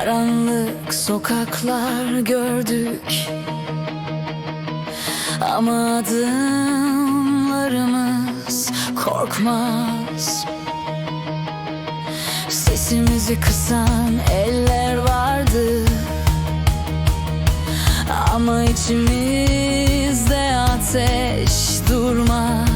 Karanlık sokaklar gördük. Ama adımlarımız korkmaz. Sesimizi kısan eller vardı. Ama içimizde ateş durmaz.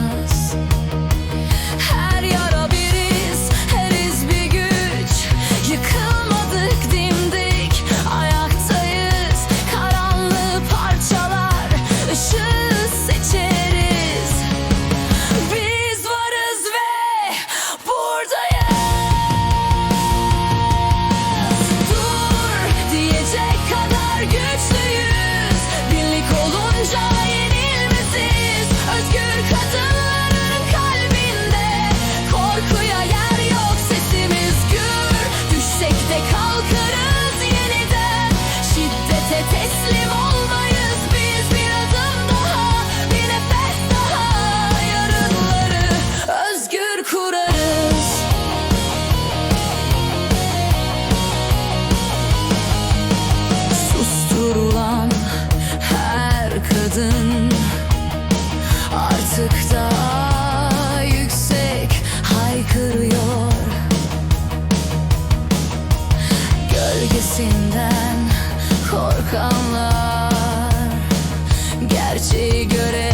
daha yüksek haykırıyor. Gölgesinden korkanlar gerçeği göre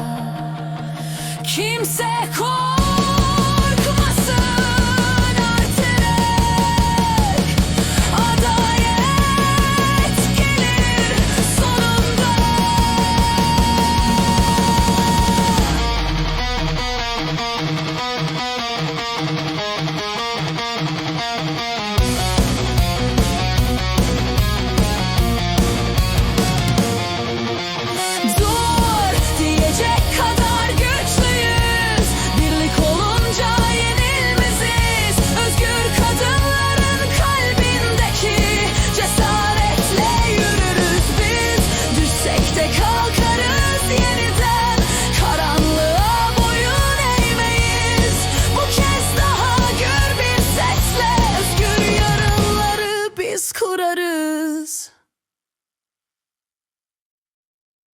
kimse kol